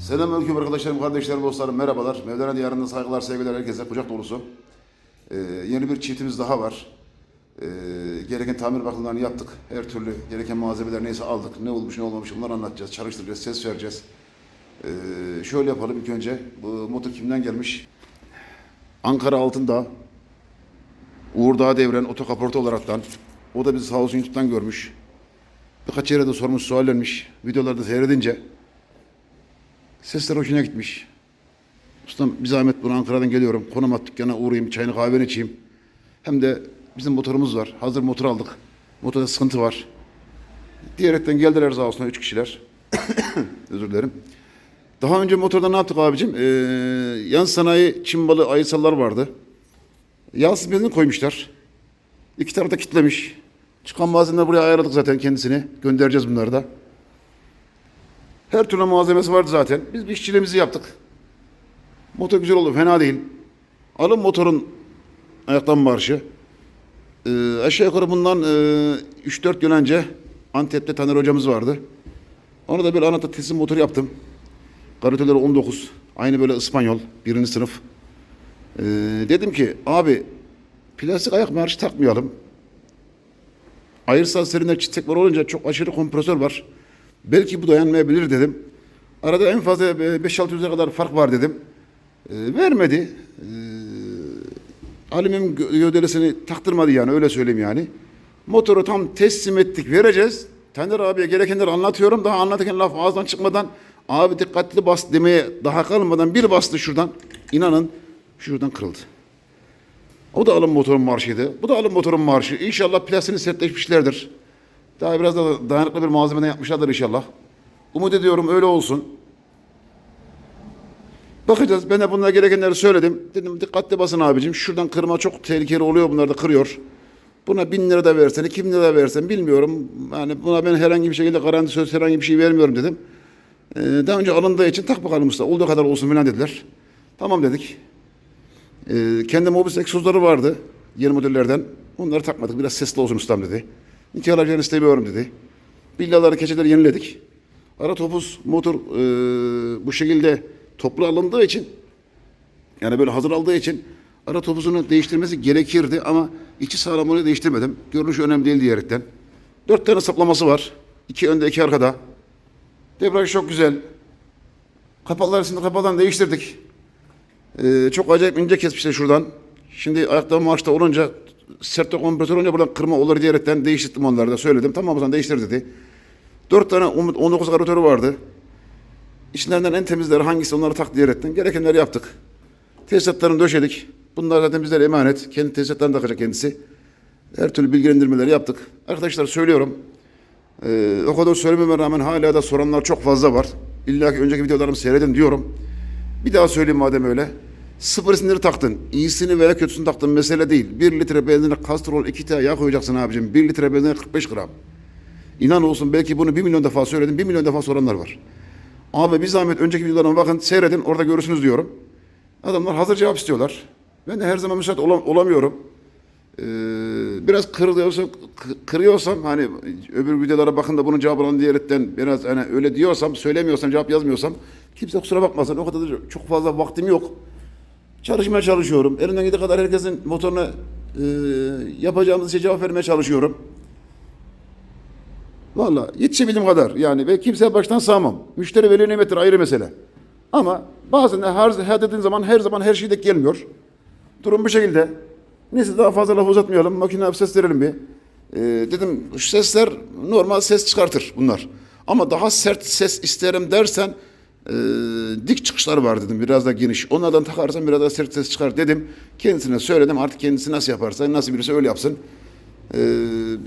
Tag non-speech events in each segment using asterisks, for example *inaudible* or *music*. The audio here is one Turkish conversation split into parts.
Selamünaleyküm arkadaşlarım, kardeşlerim, dostlarım, merhabalar. Mevlana diyarında saygılar, sevgiler herkese kucak dolusu. Ee, yeni bir çiftimiz daha var. Ee, gereken tamir bakımlarını yaptık. Her türlü gereken malzemeler neyse aldık. Ne olmuş ne olmamış onları anlatacağız, çalıştıracağız, ses vereceğiz. Ee, şöyle yapalım ilk önce. Bu motor kimden gelmiş? Ankara Altındağ. Uğur Dağ Devren otokaporta olaraktan. O da bizi sağ olsun YouTube'dan görmüş. Birkaç yere de sormuş, suallenmiş. Videolarda seyredince Sesler hoşuna gitmiş. Ustam bir zahmet bunu Ankara'dan geliyorum. Konum at dükkana uğrayayım, çayını kahveni içeyim. Hem de bizim motorumuz var. Hazır motor aldık. Motorda sıkıntı var. Diyerekten geldiler sağ olsunlar üç kişiler. *coughs* Özür dilerim. Daha önce motorda ne yaptık abicim? Ee, yan sanayi çim balı ayısallar vardı. Yağsız benzin koymuşlar. İki tarafta kitlemiş. Çıkan malzemeleri buraya ayarladık zaten kendisini. Göndereceğiz bunları da. Her türlü malzemesi vardı zaten. Biz bir işçiliğimizi yaptık. Motor güzel oldu, fena değil. Alın motorun ayaktan marşı. Ee, aşağı yukarı bundan e, 3-4 yıl önce Antep'te Taner hocamız vardı. Ona da bir anahtar teslim motor yaptım. Kaliteleri 19. Aynı böyle İspanyol, birinci sınıf. Ee, dedim ki abi plastik ayak marşı takmayalım. Ayırsal serinler çiçek var olunca çok aşırı kompresör var. Belki bu dayanmayabilir dedim. Arada en fazla 5-600'e kadar fark var dedim. E, vermedi. E, gö- gövdelesini taktırmadı yani öyle söyleyeyim yani. Motoru tam teslim ettik vereceğiz. Taner abiye gerekenleri anlatıyorum. Daha anlatırken laf ağızdan çıkmadan abi dikkatli bas demeye daha kalmadan bir bastı şuradan. İnanın şuradan kırıldı. O da alım motorun marşıydı. Bu da alım motorun marşı. İnşallah plastiğini sertleşmişlerdir. Daha biraz da dayanıklı bir malzemeden yapmışlardır inşallah. Umut ediyorum öyle olsun. Bakacağız. Ben de bunlara gerekenleri söyledim. Dedim dikkatli basın abicim. Şuradan kırma çok tehlikeli oluyor. Bunlar da kırıyor. Buna bin lira da versen, iki bin lira da versen bilmiyorum. Yani buna ben herhangi bir şekilde garanti söz herhangi bir şey vermiyorum dedim. Ee, daha önce alındığı için tak bakalım usta. Olduğu kadar olsun falan dediler. Tamam dedik. Ee, kendi Mobis egzozları vardı. Yeni modellerden. Onları takmadık. Biraz sesli olsun ustam dedi. Nikah alacağını istemiyorum dedi. Villaları, keçeleri yeniledik. Ara topuz motor e, bu şekilde toplu alındığı için yani böyle hazır aldığı için ara topuzunu değiştirmesi gerekirdi ama içi sağlam onu değiştirmedim. Görünüş önemli değil diyerekten. Dört tane saplaması var. İki önde iki arkada. Debriyaj çok güzel. Kapaklar arasında kapaklarını değiştirdik. Ee, çok acayip ince kesmişler şuradan. Şimdi ayakta marşta olunca sert kompresör olunca buradan kırma olur diyerekten değiştirdim onları da söyledim. Tamam o zaman değiştir dedi. Dört tane 19 karoratörü vardı. İçlerinden en temizleri hangisi onları tak diyerekten gerekenleri yaptık. Tesisatlarını döşedik. Bunlar zaten bizlere emanet. Kendi tesisatlarını takacak kendisi. Her türlü bilgilendirmeleri yaptık. Arkadaşlar söylüyorum. Ee, o kadar söylememe rağmen hala da soranlar çok fazla var. İlla ki önceki videolarımı seyredin diyorum. Bir daha söyleyeyim madem öyle. Sıfır siniri taktın. İyisini veya kötüsünü taktın mesele değil. Bir litre benzine kastrol iki tane yağ koyacaksın abicim. Bir litre benzine 45 gram. İnan olsun belki bunu bir milyon defa söyledim. Bir milyon defa soranlar var. Abi bir zahmet önceki videolarıma bakın seyredin orada görürsünüz diyorum. Adamlar hazır cevap istiyorlar. Ben de her zaman müsait olam- olamıyorum. Ee, biraz kırılıyorsam, kı- kırıyorsam hani öbür videolara bakın da bunun cevabını diyerekten biraz hani öyle diyorsam, söylemiyorsam, cevap yazmıyorsam kimse kusura bakmasın. O kadar da çok fazla vaktim yok. Çalışmaya çalışıyorum. Elimden geldiği kadar herkesin motoruna e, yapacağımız işe cevap vermeye çalışıyorum. Valla yetişebildiğim kadar yani ve kimseye baştan sağmam. Müşteri veli nimettir ayrı mesele. Ama bazen de her, her dediğin zaman her zaman her şey de gelmiyor. Durum bu şekilde. Neyse daha fazla laf uzatmayalım. Makineye bir ses verelim bir. Ee, dedim şu sesler normal ses çıkartır bunlar. Ama daha sert ses isterim dersen e, dik çıkışlar var dedim biraz da geniş. Onlardan takarsan biraz daha sert ses çıkar dedim. Kendisine söyledim artık kendisi nasıl yaparsa nasıl birisi öyle yapsın. Ee,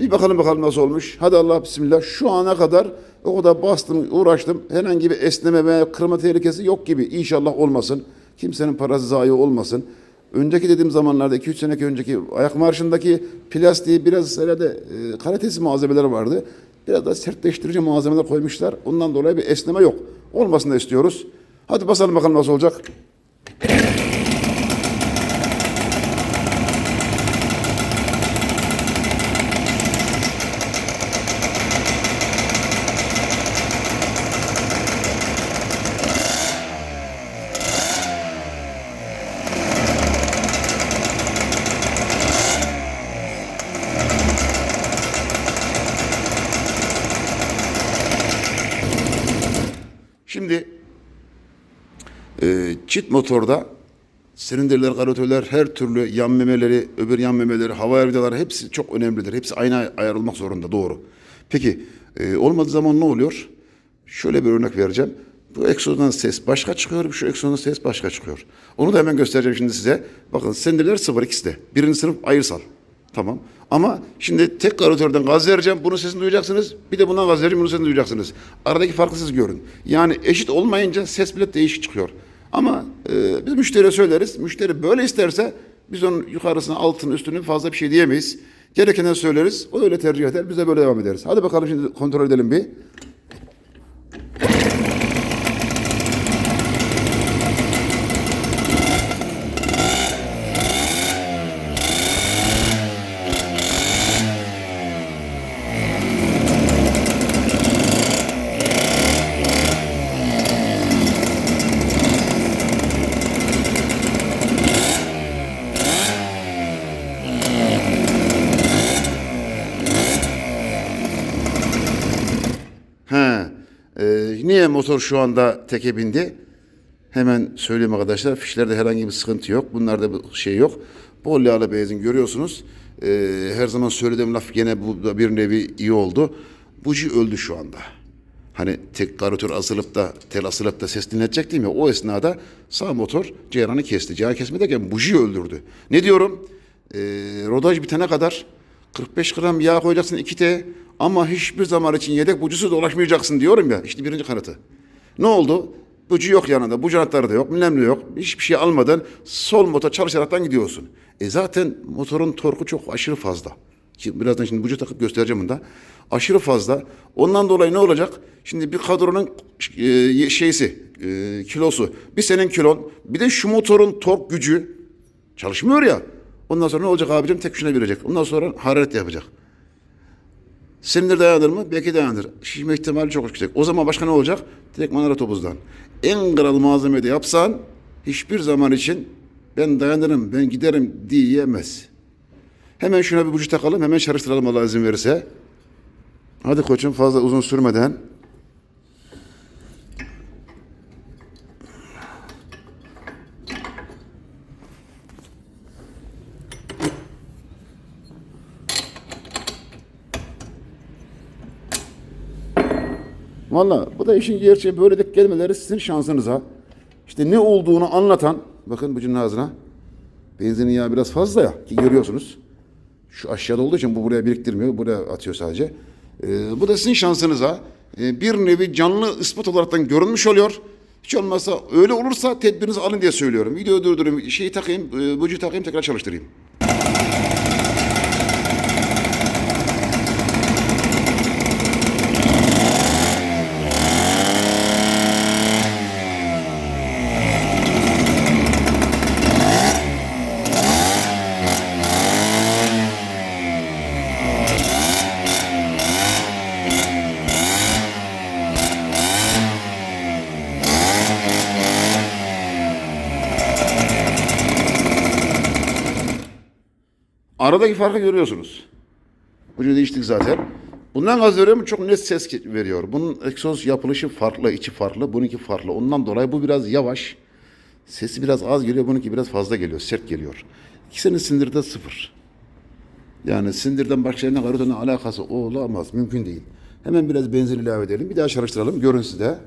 bir bakalım bakalım nasıl olmuş. Hadi Allah bismillah. Şu ana kadar o kadar bastım, uğraştım. Herhangi bir esneme veya kırma tehlikesi yok gibi. İnşallah olmasın. Kimsenin parası zayi olmasın. Önceki dediğim zamanlarda 2-3 seneki önceki ayak marşındaki plastiği biraz herhalde e, kalitesiz malzemeler vardı. Biraz da sertleştirici malzemeler koymuşlar. Ondan dolayı bir esneme yok. Olmasını istiyoruz. Hadi basalım bakalım nasıl olacak. Şimdi e, çift motorda silindirler, karoteller, her türlü yan memeleri, öbür yan memeleri, hava vidaları hepsi çok önemlidir. Hepsi aynı ayar olmak zorunda doğru. Peki e, olmadığı zaman ne oluyor? Şöyle bir örnek vereceğim. Bu egzozdan ses başka çıkıyor, şu egzozdan ses başka çıkıyor. Onu da hemen göstereceğim şimdi size. Bakın silindirler sıfır ikisi de. Birinci sınıf ayırsal. Tamam. Ama şimdi tek karotörden gaz vereceğim. Bunun sesini duyacaksınız. Bir de bundan gaz vereceğim. Bunun sesini duyacaksınız. Aradaki farkı siz görün. Yani eşit olmayınca ses bile değişik çıkıyor. Ama e, biz müşteriye söyleriz. Müşteri böyle isterse biz onun yukarısına, altını, üstünü fazla bir şey diyemeyiz. Gerekeni söyleriz. O öyle tercih eder. Biz de böyle devam ederiz. Hadi bakalım şimdi kontrol edelim bir. He. e, niye motor şu anda teke bindi? Hemen söyleyeyim arkadaşlar. Fişlerde herhangi bir sıkıntı yok. Bunlarda bir şey yok. Bol yağlı benzin görüyorsunuz. E, her zaman söylediğim laf gene bu da bir nevi iyi oldu. Buji öldü şu anda. Hani tek karotor asılıp da tel asılıp da ses dinletecek değil mi? O esnada sağ motor ceyranı kesti. Ceyran kesme derken bujiyi öldürdü. Ne diyorum? E, rodaj bitene kadar 45 gram yağ koyacaksın 2T ama hiçbir zaman için yedek bucusu dolaşmayacaksın diyorum ya. İşte birinci kanıtı. Ne oldu? Bucu yok yanında, bucu anahtarı da yok, bilmem yok. Hiçbir şey almadan sol motor çalışaraktan gidiyorsun. E zaten motorun torku çok aşırı fazla. Ki birazdan şimdi bucu takıp göstereceğim bunu. Aşırı fazla. Ondan dolayı ne olacak? Şimdi bir kadronun e, şeysi, e, kilosu, bir senin kilon, bir de şu motorun tork gücü çalışmıyor ya. Ondan sonra ne olacak abicim? Tek şuna verecek. Ondan sonra hararet yapacak. Silindir dayanır mı? Belki dayanır. Şişme ihtimali çok yüksek. O zaman başka ne olacak? Direkt manara topuzdan. En kral malzemeyi de yapsan hiçbir zaman için ben dayanırım, ben giderim diyemez. Hemen şuna bir bucu takalım, hemen çalıştıralım Allah izin verirse. Hadi koçum fazla uzun sürmeden. Valla bu da işin gerçeği böyle de gelmeleri sizin şansınıza. İşte ne olduğunu anlatan, bakın bucunun ağzına. Benzinin yağı biraz fazla ya ki görüyorsunuz. Şu aşağıda olduğu için bu buraya biriktirmiyor, buraya atıyor sadece. Ee, bu da sizin şansınıza e, bir nevi canlı ispat olaraktan görünmüş oluyor. Hiç olmazsa öyle olursa tedbirinizi alın diye söylüyorum. Videoyu durdurayım, şeyi takayım, e, bucuyu takayım tekrar çalıştırayım. Aradaki farkı görüyorsunuz. Bunu değiştik zaten. Bundan gaz veriyor mu çok net ses veriyor. Bunun egzoz yapılışı farklı, içi farklı, bununki farklı. Ondan dolayı bu biraz yavaş. Sesi biraz az geliyor, bununki biraz fazla geliyor, sert geliyor. İkisinin sindirde sıfır. Yani sindirden başka yerine karotonla alakası olamaz, mümkün değil. Hemen biraz benzin ilave edelim, bir daha çalıştıralım, görün size.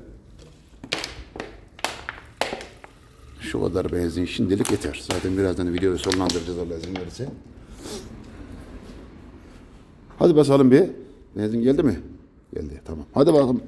Şu kadar benzin şimdilik yeter. Zaten birazdan videoyu sonlandıracağız Allah izin verirse. Hadi basalım bir. Benzin geldi mi? Geldi tamam. Hadi bakalım.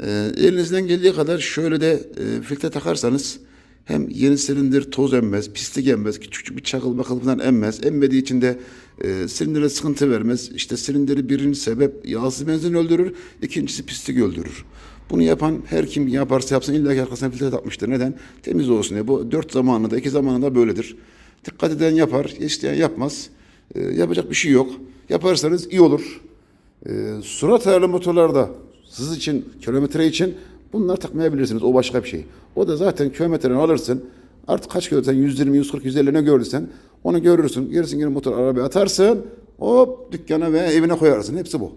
Ee, elinizden geldiği kadar şöyle de e, filtre takarsanız hem yeni silindir toz emmez, pislik emmez, küçük bir çakıl bakıl falan emmez. Emmediği için de e, silindire sıkıntı vermez. İşte silindiri birinci sebep yağsız benzin öldürür, ikincisi pislik öldürür. Bunu yapan her kim yaparsa yapsın illa ki arkasına filtre takmıştır. Neden? Temiz olsun diye. Bu dört zamanında, iki zamanında böyledir. Dikkat eden yapar, isteyen yapmaz. E, yapacak bir şey yok. yaparsanız iyi olur. Ee, surat ayarlı motorlarda hız için, kilometre için bunlar takmayabilirsiniz. O başka bir şey. O da zaten kilometreni alırsın. Artık kaç kilometre 120, 140, 150 ne gördüysen onu görürsün. Gerisin geri motor arabaya atarsın. Hop dükkana ve evine koyarsın. Hepsi bu.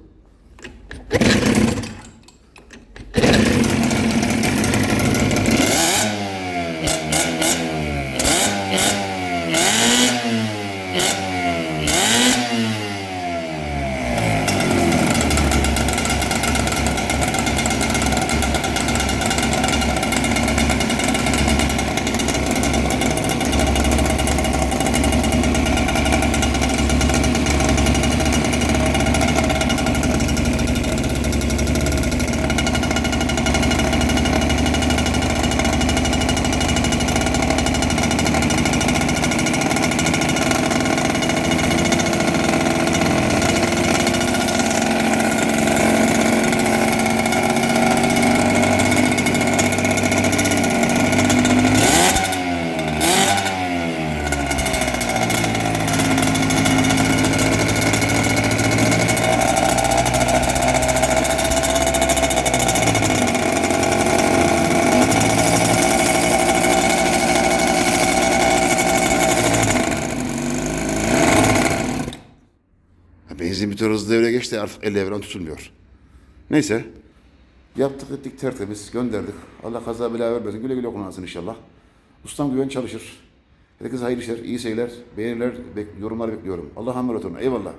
Benzin bir hızlı devre geçti artık el evren tutulmuyor. Neyse. Yaptık ettik tertemiz gönderdik. Allah kaza bela vermesin. Güle güle kullansın inşallah. Ustam güven çalışır. Herkese hayırlı işler, iyi seyirler, beğeniler, bek- yorumlar bekliyorum. Allah'a emanet olun. Eyvallah.